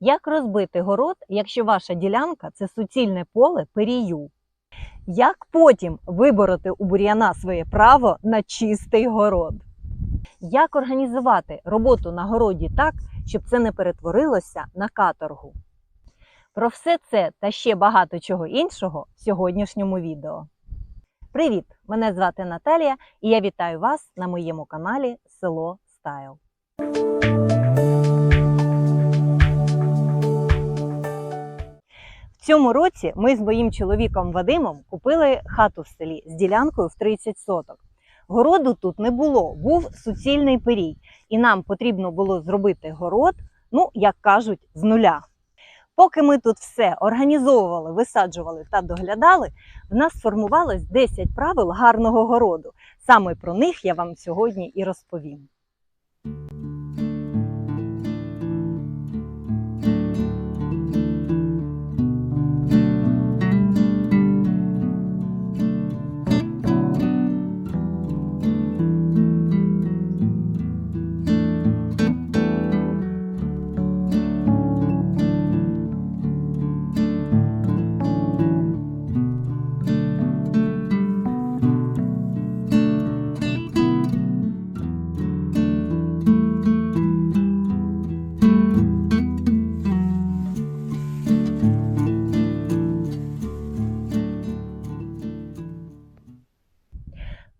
Як розбити город, якщо ваша ділянка це суцільне поле перію? Як потім вибороти у бур'яна своє право на чистий город? Як організувати роботу на городі так, щоб це не перетворилося на каторгу? Про все це та ще багато чого іншого в сьогоднішньому відео. Привіт! Мене звати Наталія і я вітаю вас на моєму каналі Село Стайл. Цьому році ми з моїм чоловіком Вадимом купили хату в селі з ділянкою в 30 соток. Городу тут не було, був суцільний пирій, і нам потрібно було зробити город, ну як кажуть, з нуля. Поки ми тут все організовували, висаджували та доглядали, в нас сформувалось 10 правил гарного городу. Саме про них я вам сьогодні і розповім.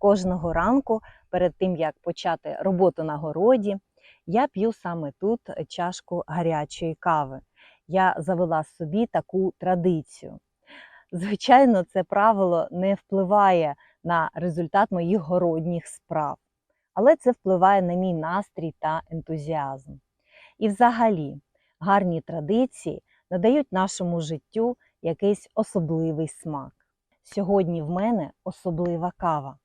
Кожного ранку, перед тим як почати роботу на городі, я п'ю саме тут чашку гарячої кави. Я завела собі таку традицію. Звичайно, це правило не впливає на результат моїх городніх справ, але це впливає на мій настрій та ентузіазм. І, взагалі, гарні традиції надають нашому життю якийсь особливий смак. Сьогодні в мене особлива кава.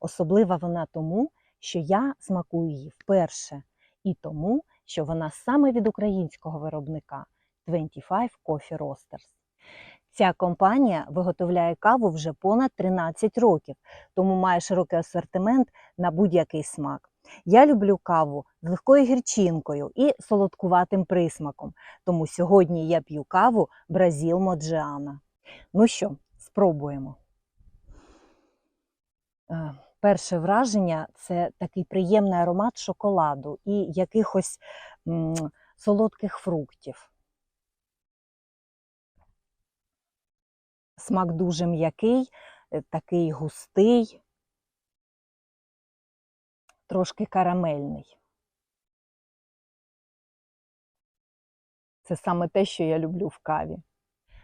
Особлива вона тому, що я смакую її вперше, і тому, що вона саме від українського виробника 25 Coffee Roasters. Ця компанія виготовляє каву вже понад 13 років, тому має широкий асортимент на будь-який смак. Я люблю каву з легкою гірчинкою і солодкуватим присмаком, тому сьогодні я п'ю каву Бразіл Моджіана. Ну що, спробуємо. Перше враження це такий приємний аромат шоколаду і якихось м, солодких фруктів. Смак дуже м'який, е, такий густий, трошки карамельний. Це саме те, що я люблю в каві.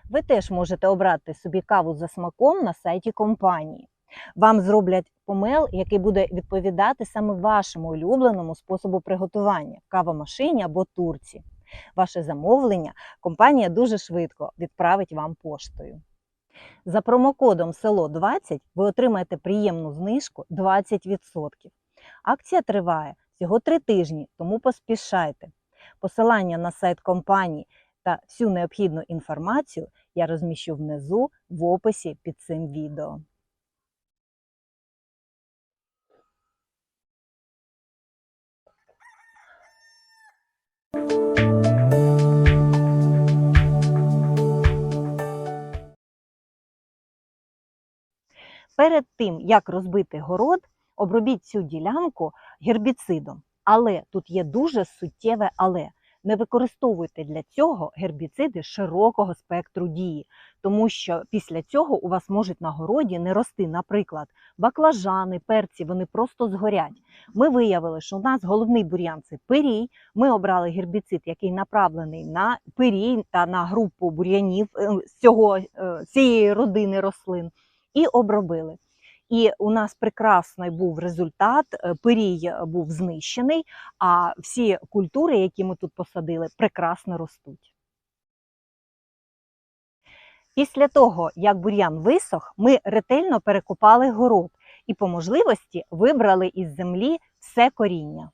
Ви теж можете обрати собі каву за смаком на сайті компанії. Вам зроблять помел, який буде відповідати саме вашому улюбленому способу приготування кавомашині або турці. Ваше замовлення компанія дуже швидко відправить вам поштою. За промокодом село 20 ви отримаєте приємну знижку 20%. Акція триває всього 3 тижні, тому поспішайте. Посилання на сайт компанії та всю необхідну інформацію я розміщу внизу в описі під цим відео. Перед тим, як розбити город, обробіть цю ділянку гербіцидом. Але тут є дуже суттєве але. Не використовуйте для цього гербіциди широкого спектру дії, тому що після цього у вас можуть на городі не рости, наприклад, баклажани, перці, вони просто згорять. Ми виявили, що у нас головний бур'ян це пирій. Ми обрали гербіцид, який направлений на пирій та на групу бур'янів е, з е, цієї родини рослин, і обробили. І у нас прекрасний був результат. е, Пирій був знищений, а всі культури, які ми тут посадили, прекрасно ростуть. Після того, як бур'ян висох, ми ретельно перекопали город і по можливості вибрали із землі все коріння.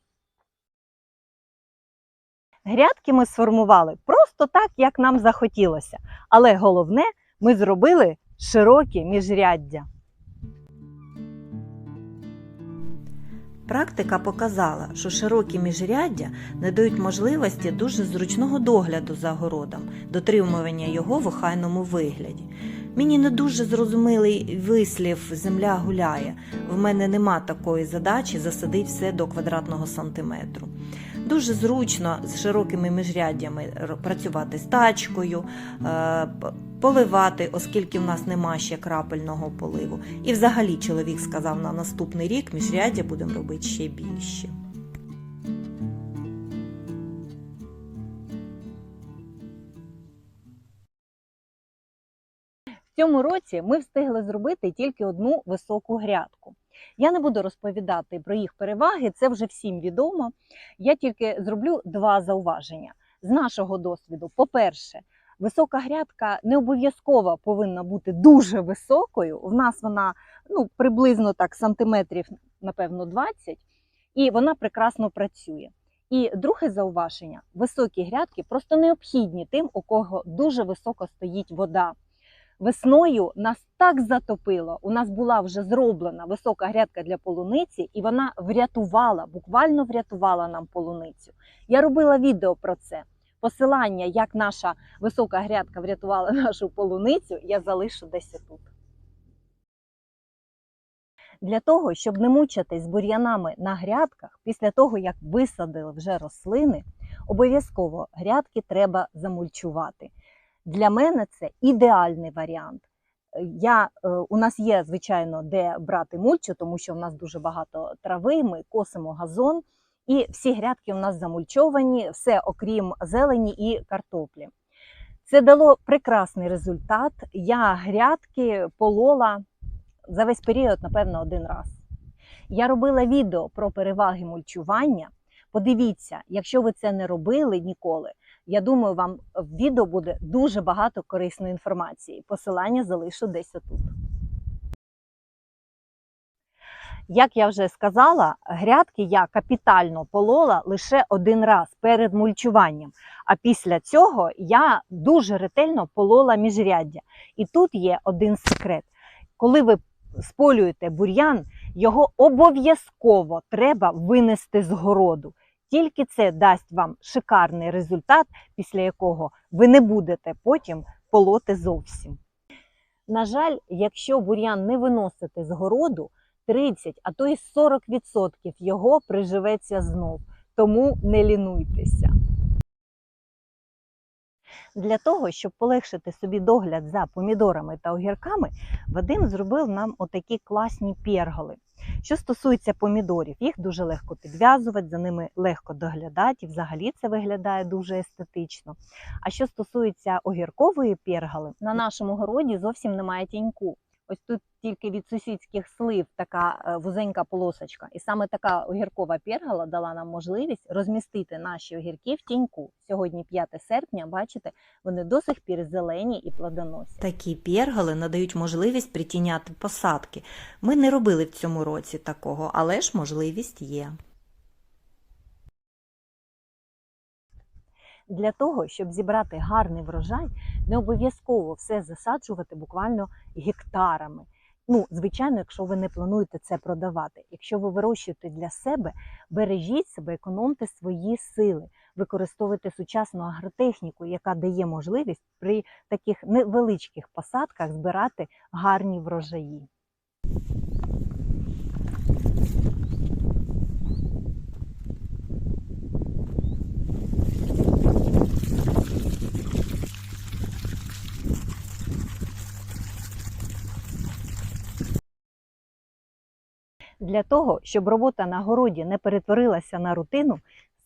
Грядки ми сформували просто так, як нам захотілося, але головне, ми зробили широкі міжряддя. Практика показала, що широкі міжряддя не дають можливості дуже зручного догляду за городом, дотримування його в охайному вигляді. Мені не дуже зрозумілий вислів земля гуляє. В мене нема такої задачі засадити все до квадратного сантиметру. Дуже зручно з широкими міжряддями працювати з тачкою, е, поливати, оскільки в нас нема ще крапельного поливу. І взагалі чоловік сказав, на наступний рік міжряддя будемо робити ще більше. В цьому році ми встигли зробити тільки одну високу грядку. Я не буду розповідати про їх переваги, це вже всім відомо. Я тільки зроблю два зауваження. З нашого досвіду, по-перше, висока грядка не обов'язково повинна бути дуже високою. В нас вона ну, приблизно так сантиметрів, напевно, 20, і вона прекрасно працює. І друге зауваження: високі грядки просто необхідні тим, у кого дуже високо стоїть вода. Весною нас так затопило. У нас була вже зроблена висока грядка для полуниці, і вона врятувала, буквально врятувала нам полуницю. Я робила відео про це. Посилання, як наша висока грядка врятувала нашу полуницю, я залишу десь тут. Для того, щоб не мучитись бур'янами на грядках, після того, як висадили вже рослини, обов'язково грядки треба замульчувати. Для мене це ідеальний варіант. Е, Я, е, у нас є, звичайно, де брати мульчу, тому що в нас дуже багато трави, ми косимо газон, і всі грядки у нас замульчовані, все окрім зелені і картоплі. Це дало прекрасний результат. Я грядки полола за весь період, напевно, один раз. Я робила відео про переваги мульчування. Подивіться, якщо ви це не робили ніколи, я думаю, вам в відео буде дуже багато корисної інформації. Посилання залишу десь отут. Як я вже сказала, грядки я капітально полола лише один раз перед мульчуванням. А після цього я дуже ретельно полола міжряддя. І тут є один секрет. Коли ви сполюєте бур'ян, його обов'язково треба винести з городу. Тільки це дасть вам шикарний результат, після якого ви не будете потім полоти зовсім. На жаль, якщо бур'ян не виносити з городу, 30, а то й 40% його приживеться знов. Тому не лінуйтеся. Для того, щоб полегшити собі догляд за помідорами та огірками, Вадим зробив нам отакі класні перголи. Що стосується помідорів, їх дуже легко підв'язувати, за ними легко доглядати, і взагалі це виглядає дуже естетично. А що стосується огіркової перголи, на нашому городі зовсім немає тіньку. Ось тут тільки від сусідських слив така е, вузенька полосочка. І саме така огіркова пергола дала нам можливість розмістити наші огірки в тіньку. Сьогодні 5 серпня, бачите, вони до сих пір зелені і плодоносять. Такі перголи надають можливість притіняти посадки. Ми не робили в цьому році такого, але ж можливість є. Для того, щоб зібрати гарний врожай, не обов'язково все засаджувати буквально гектарами. Ну, звичайно, якщо ви не плануєте це продавати. Якщо ви вирощуєте для себе, бережіть себе, економте свої сили, використовуйте сучасну агротехніку, яка дає можливість при таких невеличких посадках збирати гарні врожаї. Для того, щоб робота на городі не перетворилася на рутину,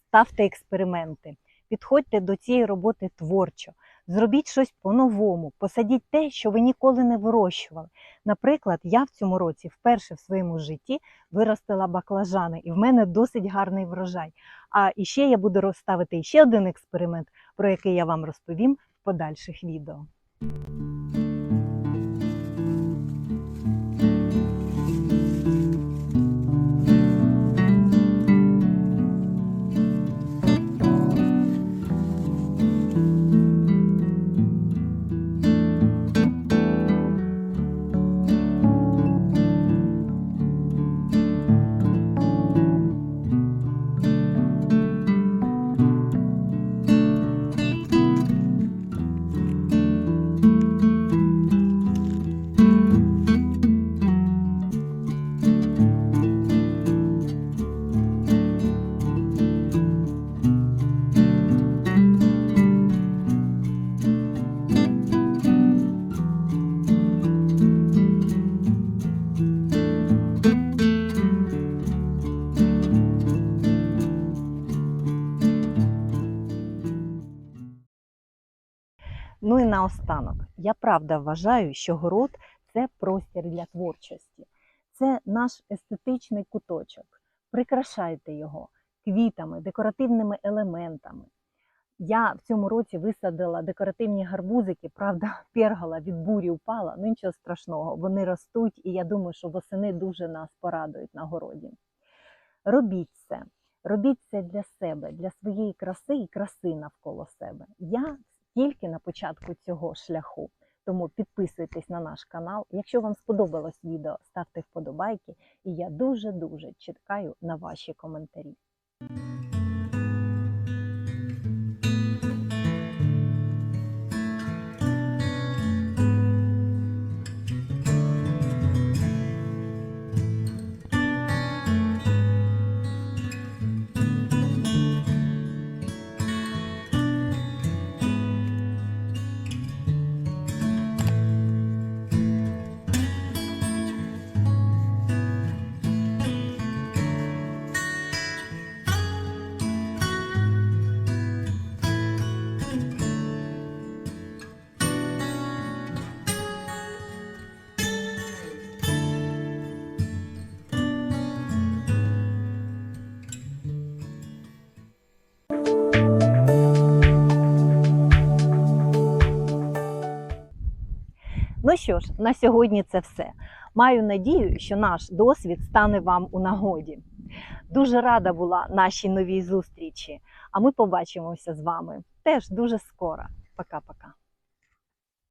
ставте експерименти. Підходьте до цієї роботи творчо, зробіть щось по-новому, посадіть те, що ви ніколи не вирощували. Наприклад, я в цьому році вперше в своєму житті виростила баклажани, і в мене досить гарний врожай. А іще я буду розставити ще один експеримент, про який я вам розповім в подальших відео. Ну і наостанок, я правда вважаю, що город це простір для творчості, це наш естетичний куточок. Прикрашайте його квітами, декоративними елементами. Я в цьому році висадила декоративні гарбузики, правда, пергола від бурі впала, ну нічого страшного, вони ростуть, і я думаю, що восени дуже нас порадують на городі. Робіть це, робіть це для себе, для своєї краси і краси навколо себе. Я тільки на початку цього шляху. Тому підписуйтесь на наш канал. Якщо вам сподобалось відео, ставте вподобайки, і я дуже-дуже чекаю на ваші коментарі. Ну що ж, на сьогодні це все. Маю надію, що наш досвід стане вам у нагоді. Дуже рада була нашій новій зустрічі, а ми побачимося з вами теж дуже скоро. Пока-пока.